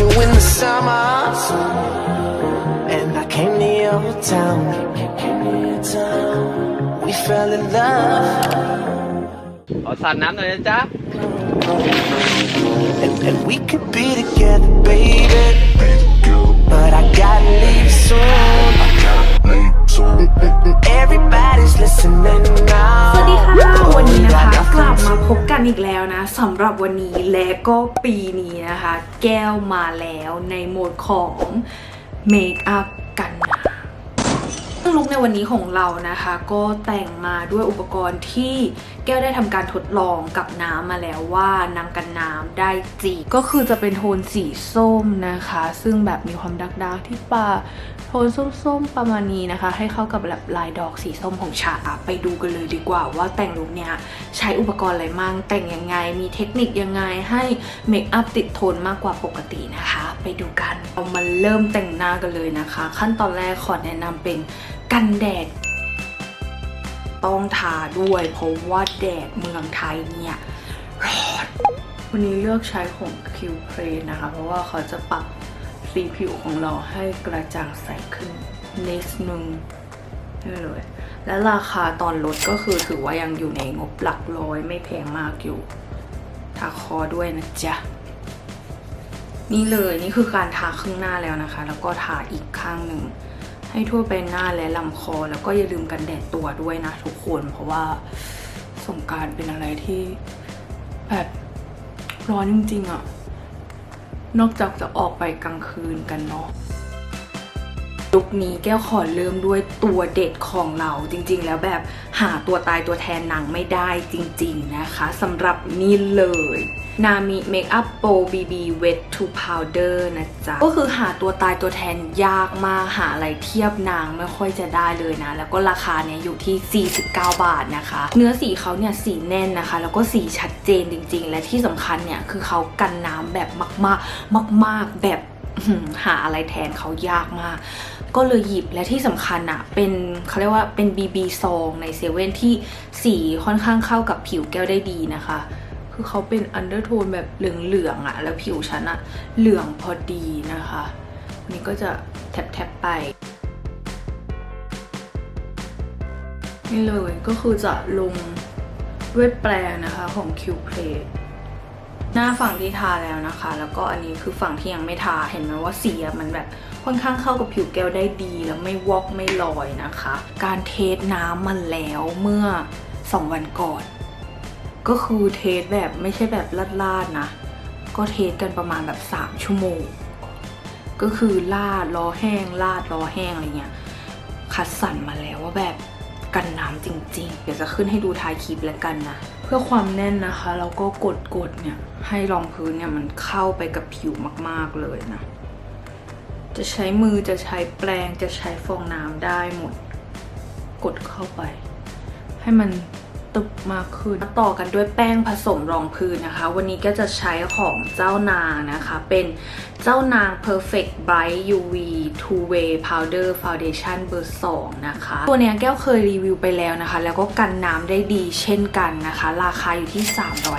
you in the summer. And I came to your town. We fell in love. ขอสาดน้ำหน่อยนะจ๊ะ And, and we could be together, baby. But I gotta leave soon. Everybody's listening สวัสดี now. ค่ะ วันนี้นะคะ We got กลับ nothing มา to พบกันอีกแล้วนะสำหรับวันนี้และก็ปีนี้นะคะ แก้วมาแล้วในโหมดของเมคอัพกันหนาว ซึ่งลุคในวันนี้ของเรานะคะ ก็แต่งมาด้วยอุปกรณ์ที่แก้วได้ทำการทดลองกับน้ำมาแล้วว่านำกันน้ำได้จริงก็คือจะเป็นโทนสีส้มนะคะ ซึ่งแบบมีความดักดักๆที่ปาโทนส้มๆประมาณนี้นะคะ ให้เข้ากับแบบลายดอกสีส้มของฉากไปดูกันเลยดีกว่าว่าแต่งลุคเนี้ยใช้อุปกรณ์อะไรมั่งแต่งยังไง มีเทคนิคยังไงให้เมคอัพติดโทนมากกว่าปกตินะคะ ไปดูกันเรามาเริ่มแต่งหน้ากันเลยนะคะ ขั้นตอนแรกขอแนะนำเป็น กันแดด ต้องทาด้วยเพราะว่าแดดเมืองไทยเนี่ยร้อนวันนี้เลือกใช้ของคิวเพรนะคะ เพราะว่าเขาจะปรับสีผิวของเราให้กระจ่างใสขึ้นนิดนึงนี่เลย และราคาตอนลดก็คือถือว่ายังอยู่ในงบหลักร้อยไม่แพงมากอยู่ทาคอด้วยนะจ๊ะ นี่เลยนี่คือการทาครึ่งหน้าแล้วนะคะ แล้วก็ทาอีกข้างหนึ่ง ให้ทั่วไปหน้าและลำคอ แล้วก็อย่าลืมกันแดดตัวด้วยนะทุกคนเพราะว่าสงการเป็นอะไรที่แบบร้อนจริงๆอะนอกจากจะออกไปกลางคืนกันเนาะ ลุคนี้แก้วขอเริ่มด้วยตัวเด็ดของเราจริงๆ แล้วแบบหาตัวตายตัวแทนหนังไม่ได้จริงๆนะคะสำหรับนี่เลยนามิเมคอัพโปร BB Wet to Powder นะจ๊ะ ก็คือหาตัวตายตัวแทนยากมากหาอะไรเทียบนางไม่ค่อยจะได้เลยนะ แล้วก็ราคาเนี่ยอยู่ที่ 49 บาทนะคะ เนื้อสีเขาเนี่ยสีแน่นนะคะ แล้วก็สีชัดเจนจริงๆ และที่สำคัญเนี่ย คือเขากันน้ำแบบมากๆ มาก ๆ แบบ หาอะไรแทนเขายากมาก ก็เลยหยิบและที่สำคัญอะเป็นเขาเรียกว่าเป็น BB ซองในเซเว่นที่สีค่อนข้างเข้ากับผิวแก้วได้ดีนะคะ คือเขาเป็นอันเดอร์โทนแบบเหลืองๆอะแล้วผิวฉันอะเหลืองพอดีนะคะนนี้ก็จะแทบๆไปนี่เลยก็คือจะลงด้วยแปรงนะคะของ Q Play หน้าฝั่งที่ทาแล้วนะคะ แล้วก็อันนี้คือฝั่งที่ยังไม่ทาเห็นไหมว่าสีมันแบบค่อนข้างเข้ากับผิวแก้วได้ดี แล้วไม่วอกไม่ลอยนะคะ การเทสน้ำมันแล้วเมื่อ 2 วันก่อน ก็คือเทสแบบไม่ใช่แบบลาดๆนะ ก็เทสกันประมาณแบบ 3 ชั่วโมง ก็คือลาดรอแห้งลาดรอแห้งอะไรเงี้ยคัดสรรมาแล้วว่าแบบ กันน้ำจริง ๆ เดี๋ยวจะขึ้นให้ดูท้ายคลิปแล้วกันนะ เพื่อความแน่นนะคะแล้วก็กดกดๆเนี่ยให้รองพื้นเนี่ยมันเข้าไปกับผิวมากๆเลยนะ จะใช้มือจะใช้แปรงจะใช้ฟองน้ำได้หมด กดเข้าไป ให้มัน ตึบมากขึ้นต่อกันด้วยแป้งผสมรองพื้นนะคะ วันนี้ก็จะใช้ของเจ้านางนะคะ เป็นเจ้านาง Perfect Bright UV Two Way Powder Foundation เบอร์2นะคะ ตัวเนี้ยแก้วเคยรีวิวไปแล้วนะคะ แล้วก็กันน้ำได้ดีเช่นกันนะคะ ราคาอยู่ที่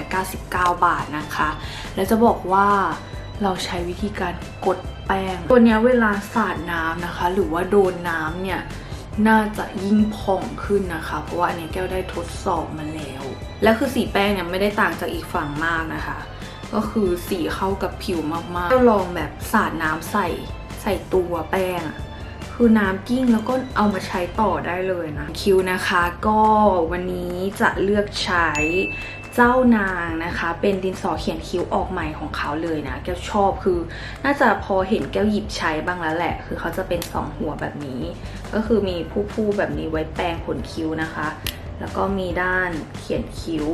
399 บาทนะคะ แล้วจะบอกว่าเราใช้วิธีการกดแป้ง ตัวเนี้ยเวลาสาดน้ำนะคะ หรือว่าโดนน้ำเนี่ย น่าจะยิ่งผ่องขึ้นนะคะ เพราะว่าอันนี้แก้วได้ทดสอบมาแล้ว แล้วคือสีแป้งเนี่ยไม่ได้ต่างจากอีกฝั่งมากนะคะ ก็คือสีเข้ากับผิวมากๆ ก็ลองแบบสาดน้ำใส่ใส่ตัวแป้งอะคือน้ำกิ้งแล้วก็เอามาใช้ต่อได้เลยนะ คิวนะคะก็วันนี้จะเลือกใช้เจ้านางนะคะ เป็นดินสอเขียนคิ้วออกใหม่ของเขาเลยนะ แก้วชอบคือ น่าจะพอเห็นแก้วหยิบใช้บ้างแล้วแหละ คือเขาจะเป็นสองหัวแบบนี้ ก็คือมีผู้ๆแบบนี้ไว้แปรงขนคิ้วนะคะ แล้วก็มีด้านเขียนคิ้ว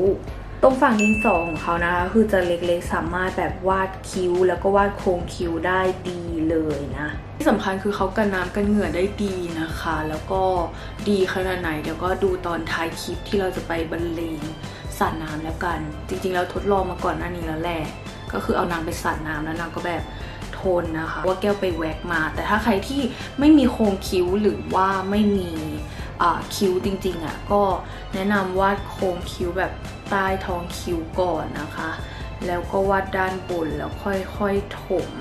ตรงฝั่งดินสอของเขานะคะ คือจะเล็กๆสามารถแบบวาดคิ้ว แล้วก็วาดโครงคิ้วได้ดีเลยนะที่สำคัญคือเขากันน้ำกันเหงื่อได้ดีนะคะ แล้วก็ดีขนาดไหนเดี๋ยวก็ดูตอนท้ายคลิปที่เราจะไปบรรเลงสาดน้ำแล้วกัน จริงๆแล้วทดลองมาก่อนหน้านี้แล้วแหละก็คือเอานางไปสาดน้ำแล้วนางก็แบบ ทนนะคะ ว่าแก้วไปแว็กมา แต่ถ้าใครที่ไม่มีโครงคิ้วหรือว่าไม่มีคิ้วจริงๆอะก็แนะนำวาดโครงคิ้วแบบใต้ท้องคิ้วก่อนนะคะ แล้วก็วาดด้านบนแล้วค่อยๆถม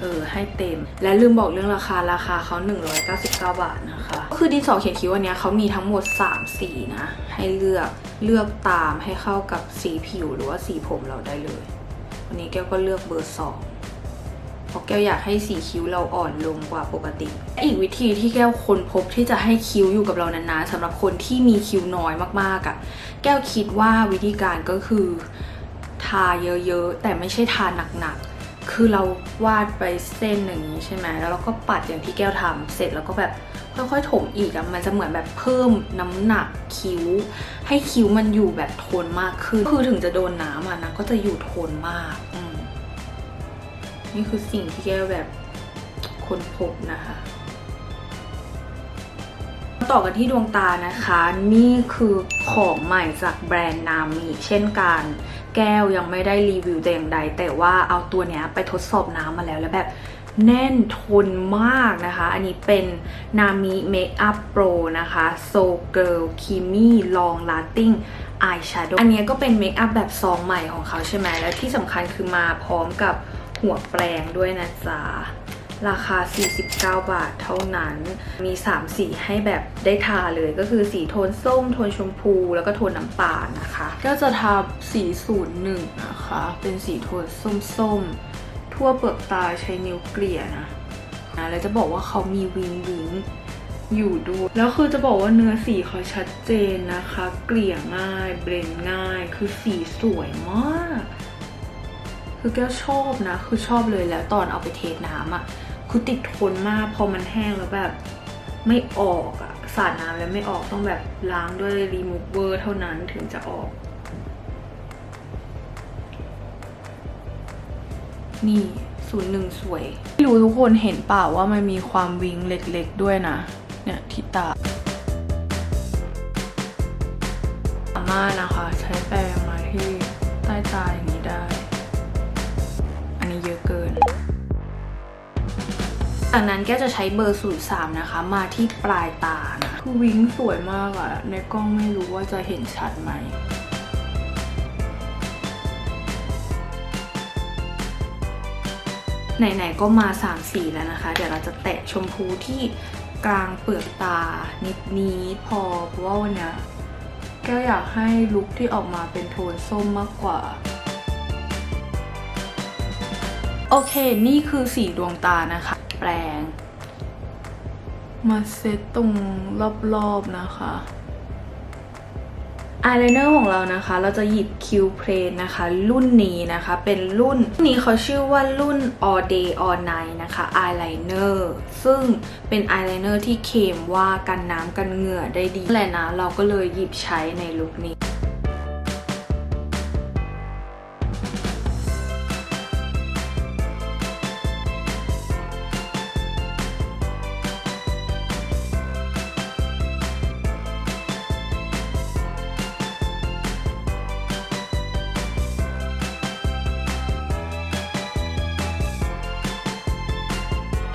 เออให้เต็ม และลืมบอกเรื่องราคาราคาเขา 199 บาทนะคะ ก็คือดินสอเขียนคิ้วอันนี้เขามีทั้งหมด 3 สีนะ ให้เลือกเลือกตามให้เข้ากับสีผิวหรือว่าสีผมเราได้เลย วันนี้แก้วก็เลือกเบอร์ 2 ราะแก้วอยากให้สีคิ้วเราอ่อนลงกว่าปกติ อีกวิธีที่แก้วค้นพบที่จะให้คิ้วอยู่กับเรานานๆสำหรับคนที่มีคิ้วน้อยมากๆอะ่ะแก้วคิดว่าวิธีการก็คือ ทาเยอะๆ แต่ไม่ใช่ทาหนักๆ คือเราวาดไปเส้นอย่างนี้ใช่ไหมแล้วเราก็ปัดอย่างที่แก้วทำเสร็จแล้วก็แบบค่อยๆ ถมอีกอะมันจะเหมือนแบบเพิ่มน้ำหนักคิ้ว ให้คิ้วมันอยู่แบบโทนมากขึ้น คือถึงจะโดนน้ำอะนะก็จะอยู่โทนมากอืม นี่คือสิ่งที่แกแบบค้นพบนะคะ ต่อกันที่ดวงตานะคะ นี่คือของใหม่จากแบรนด์นามิเช่นกัน แก้วยังไม่ได้รีวิวแต่อย่างใด แต่ว่าเอาตัวเนี้ยไปทดสอบน้ำมาแล้วแล้วแบบแน่นทนมากนะคะ อันนี้เป็นนามิเมคอัพโปรนะคะ So Girl Creamy Long Lasting Eyeshadow อันนี้ก็เป็นเมคอัพแบบซองใหม่ของเขาใช่ไหม แล้วที่สำคัญคือมาพร้อมกับ หัวแปรงด้วยนะจ๊ะราคา 49 บาทเท่านั้น มี 3 สีให้แบบได้ทาเลยก็คือสีโทนส้ม โทนชมพู แล้วก็โทนน้ำตาลนะคะ ก็จะทาสีศูนย์หนึ่งนะคะ เป็นสีโทนส้มๆ ทั่วเปลือกตาใช้นิ้วเกลี่ยนะนะแล้วจะบอกว่าเขามีวิงวิงอยู่ด้วย แล้วคือจะบอกว่าเนื้อสีเขาชัดเจนนะคะ เกลี่ยง่าย เบรนง่าย คือสีสวยมาก คือแก้วชอบนะ คือชอบเลยแล้วตอนเอาไปเทน้ำอะ่ะคือติดทนมากพอมันแห้งแล้วแบบไม่ออกอะ่ะสาดน้ำแล้วไม่ออกต้องแบบล้างด้วยรีมูเวอร์เท่านั้นถึงจะออก นี่ศูนย์หนึ่งสวยไม่รู้ทุกคนเห็นเปล่าว่ามันมีความวิงเล็กๆด้วยนะ เนี่ยที่ตาสามารถนะคะ ใช้แปรง จากนั้นแกจะใช้เบอร์ศูนย์สามนะคะ มาที่ปลายตานะคือวิ้งสวยมากอะในกล้องไม่รู้ว่าจะเห็นชัดไหมไหนๆก็มา3สีแล้วนะคะ เดี๋ยวเราจะแตะชมพูที่กลางเปลือกตานิดนี้พอเพราะว่าวันนี้แก้วอยากให้ลุคที่ออกมาเป็นโทนส้มมากกว่า โอเค นี่คือสีดวงตานะคะ ปรงมาเซตตรงรอบๆนะคะอายไลเนอร์ของเรานะคะ เราจะหยิบ Q Plane นะคะ รุ่นนี้นะคะ เป็นรุ่นนี้เขาชื่อว่ารุ่น All Day All Night นะคะอายไลเนอร์ซึ่งเป็นอายไลเนอร์ที่เคลมว่ากันน้ำกันเหงื่อได้ดีแหละนะ เราก็เลยหยิบใช้ในลุคนี้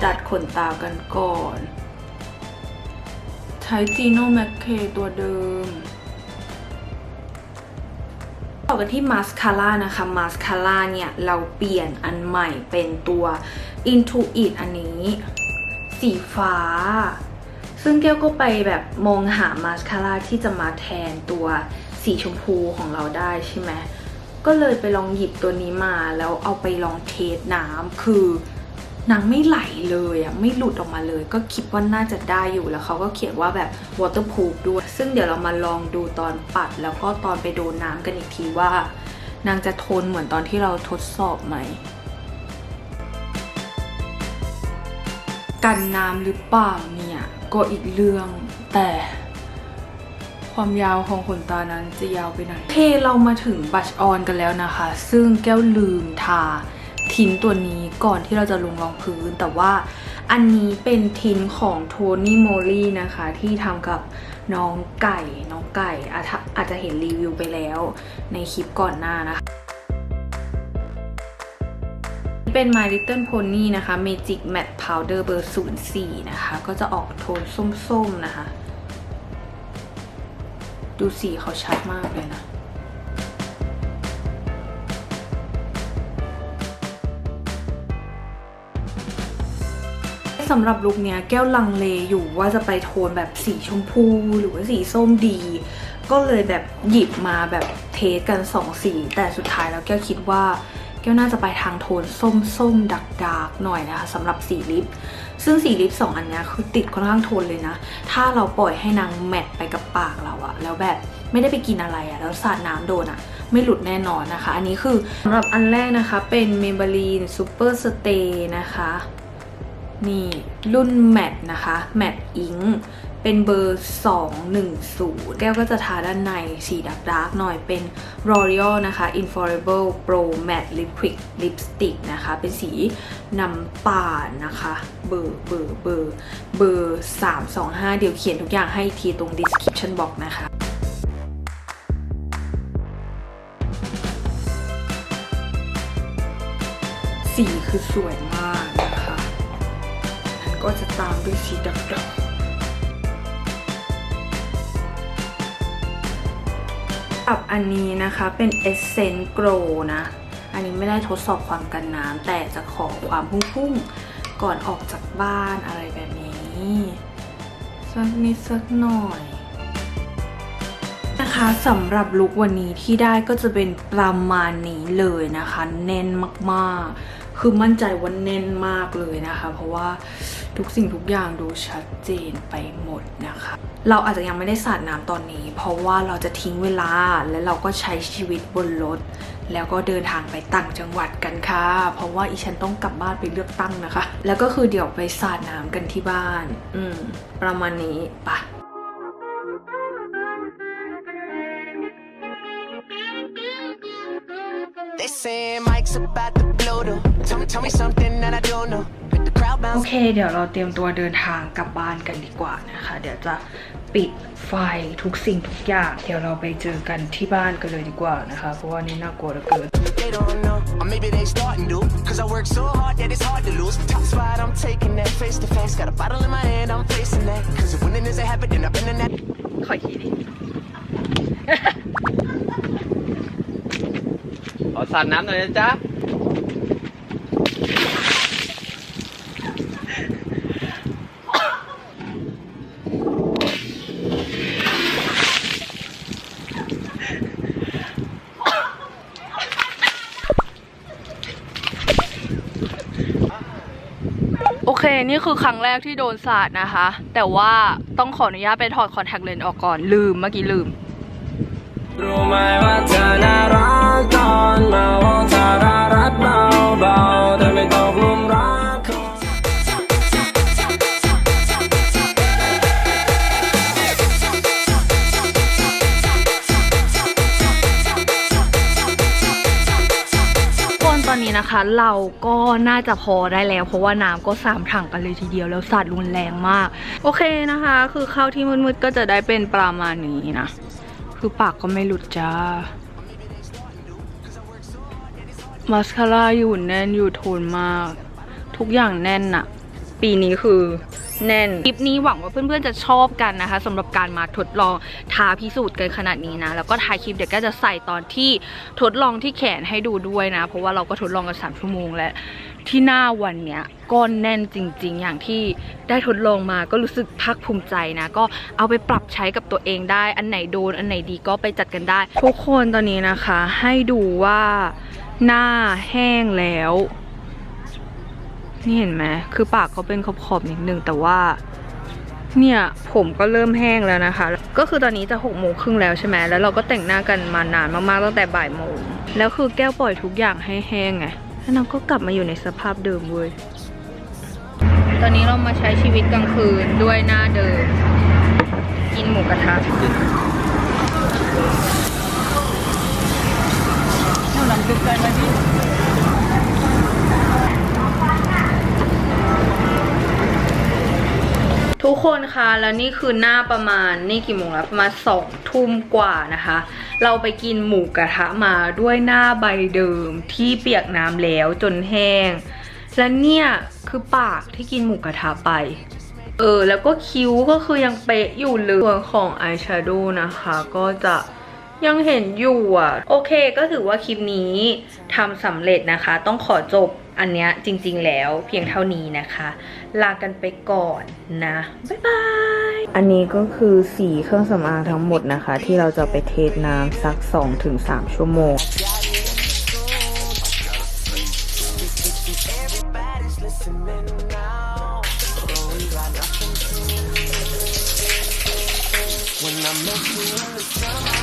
ดัดขนตากันก่อน ใช้จีโนแมคเคตัวเดิม ต่อกันที่มาสคาร่านะคะ มาสคาร่าเนี่ย เราเปลี่ยนอันใหม่เป็นตัว Intuit อันนี้ สีฟ้า ซึ่งแก้วก็ไปแบบมองหามาสคาร่าที่จะมาแทนตัวสีชมพูของเราได้ใช่ไหมก็เลยไปลองหยิบตัวนี้มาแล้วเอาไปลองเทสน้ำคือ นางไม่ไหลเลยอะไม่หลุดออกมาเลย ก็คิดว่าน่าจะได้อยู่แล้วเขาก็เขียนว่าแบบ waterproof ด้วย ซึ่งเดี๋ยวเรามาลองดูตอนปัด แล้วก็ตอนไปโดนน้ำกันอีกทีว่า นางจะทนเหมือนตอนที่เราทดสอบไหมกันน้ำหรือเปล่าเนี่ย ก็อีกเรื่องแต่ความยาวของขนตานั้นจะยาวไปไหนโอเคเรามาถึงบัชออนกันแล้วนะคะ ซึ่งแก้วลืมทา ทินตัวนี้ก่อนที่เราจะลงรองพื้น แต่ว่าอันนี้เป็นทินของโทนี่โมลี่นะคะ ที่ทำกับน้องไก่น้องไก่อาจจะอาจจะเห็นรีวิวไปแล้ว ในคลิปก่อนหน้านะคะเป็น My Little Pony นะคะ Magic Matte Powder เบอร์ 04 นะคะ ก็จะออกโทนส้มๆนะคะ ดูสีเขาชัดมากเลยนะ สำหรับลุคเนี้ยแก้วลังเลอยู่ว่าจะไปโทนแบบสีชมพูหรือว่าสีส้มดี ก็เลยแบบหยิบมาแบบเทสกันสองสี แต่สุดท้ายแล้วแก้วคิดว่าแก้วน่าจะไปทางโทนส้มส้มดักดากหน่อยนะคะสำหรับสีลิป ซึ่งสีลิปสองอันเนี้ยคือติดค่อนข้างทนเลยนะ ถ้าเราปล่อยให้นางแมทไปกับปากเราอะแล้วแบบไม่ได้ไปกินอะไรอะแล้วสาดน้ำโดนอะไม่หลุดแน่นอนนะคะ อันนี้คือสำหรับอันแรกนะคะเป็น Maybelline Super Stay นะคะ นี่รุ่นแมทนะคะ แมทอิงเป็นเบอร์ 210 แก้วก็จะทาด้านในสีดักดาร์กหน่อยเป็น L'Oreal นะคะ Infallible Pro Matte Liquid Lipstick นะคะ เป็นสีน้ำปานนะคะ เบอร์เบอร์เบอร์เบอร์ 325 เดี๋ยวเขียนทุกอย่างให้ทีตรง description box นะคะสีคือสวยมาก ก็จะตามด้วยสีดำๆกับอันนี้นะคะเป็น Essence Glow นะ อันนี้ไม่ได้ทดสอบความกันน้ำแต่จะขอความพุ่งๆ ก่อนออกจากบ้านอะไรแบบนี้สักนิดสักหน่อย นะคะสำหรับลุควันนี้ที่ได้ก็จะเป็นประมาณนี้เลยนะคะแน่นมากๆ คือมั่นใจว่าแน่นมากเลยนะคะ เพราะว่า ทุกสิ่งทุกอย่างดูชัดเจนไปหมดนะคะ เราอาจจะยังไม่ได้สาดน้ำตอนนี้ เพราะว่าเราจะทิ้งเวลาและเราก็ใช้ชีวิตบนรถ แล้วก็เดินทางไปต่างจังหวัดกันค่ะ เพราะว่าอีฉันต้องกลับบ้านไปเลือกตั้งนะคะ แล้วก็คือเดี๋ยวไปสาดน้ำกันที่บ้าน อืม ประมาณนี้ปะ They say Mike's about to blow though. Tell me, tell me something that I don't know. Make the crowd โอ bounce. เค เดี๋ยวเราเตรียมตัวเดินทางกลับบ้านกันดีกว่านะคะ เดี๋ยวจะปิดไฟทุกสิ่งทุกอย่าง เดี๋ยวเราไปเจอกันที่บ้านกันเลยดีกว่านะคะ เพราะว่านี่น่ากลัวเหลือเกิน They don't know, or maybe they starting to. Cause I work so hard that it's hard to lose. Top spot, I'm taking that face to face. Got a bottle in my hand, I'm facing that. Cause if winning is a habit, then I've been in that. ขออีกทีดิขอสาดน้ำหน่อยนะจ๊ะ โอเค นี่คือครั้งแรกที่โดนสาดนะคะ แต่ว่าต้องขออนุญาตไปถอดคอนแทคเลนส์ออกก่อน ลืมเมื่อกี้ลืม รู้ไหมว่าเธอน่ารักตอนเมาเธอน่ารักเบาเบาๆแต่ไม่ตกลุมรัก นะคะ เราก็น่าจะพอได้แล้ว เพราะว่าน้ำก็สามถังกันเลยทีเดียวแล้วสาดรุนแรงมาก โอเคนะคะ คือเข้าที่มืดๆก็จะได้เป็นประมาณนี้นะ คือปากก็ไม่หลุดจ้ามาสคาร่าอยู่แน่นอยู่โทนมาก ทุกอย่างแน่นอะปีนี้คือ แน่นคลิปนี้หวังว่าเพื่อนๆจะชอบกันนะคะสำหรับการมาทดลองทาพิสูจน์กันขนาดนี้นะ แล้วก็ถ่ายคลิปเดี๋ยวก็จะใส่ตอนที่ทดลองที่แขนให้ดูด้วยนะ เพราะว่าเราก็ทดลองกัน3ชั่วโมงแล้วที่หน้าวันเนี้ยก้อนแน่นจริง ๆ อย่างที่ได้ทดลองมาก็รู้สึกภาคภูมิใจนะ ก็เอาไปปรับใช้กับตัวเองได้ อันไหนโดนอันไหนดีก็ไปจัดกันได้ ทุกคนตอนนี้นะคะ ให้ดูว่าหน้าแห้งแล้ว นี่เห็นไหมคือปากเขาเป็นขอบๆนิดนึงแต่ว่า เนี่ยผมก็เริ่มแห้งแล้วนะคะ ก็คือตอนนี้จะหกโมงครึ่งแล้วใช่ไหมแล้วเราก็แต่งหน้ากันมานานมากๆตั้งแต่บ่ายโมงแล้วคือแก้วปล่อยทุกอย่างให้แห้งไงแล้วน้องก็กลับมาอยู่ในสภาพเดิมเว้ยตอนนี้เรามาใช้ชีวิตกลางคืนด้วยหน้าเดิม กินหมูกระทะหลังจุกใจมา ทุกคนคะแล้วนี่คือหน้าประมาณนี่กี่โมงแล้วประมาณสองทุ่มกว่านะคะ เราไปกินหมูกระทะมาด้วยหน้าใบเดิมที่เปียกน้ำแล้วจนแห้ง และเนี่ยคือปากที่กินหมูกระทะไปเออแล้วก็คิ้วก็คือยังเป๊ะอยู่เลยส่วนของอายแชโดว์นะคะ ก็จะยังเห็นอยู่อะ โอเคก็ถือว่าคลิปนี้ทำสำเร็จนะคะ ต้องขอจบ อันเนี้ยจริงๆแล้วเพียงเท่านี้นะคะ ลากันไปก่อนนะ บ๊ายบาย อันนี้ก็คือสีเครื่องสำอางทั้งหมดนะคะ ที่เราจะไปเทสน้ำสัก 2-3 ชั่วโมง Everybody's listening now. Oh, we got nothing to lose. When I met you in the summer,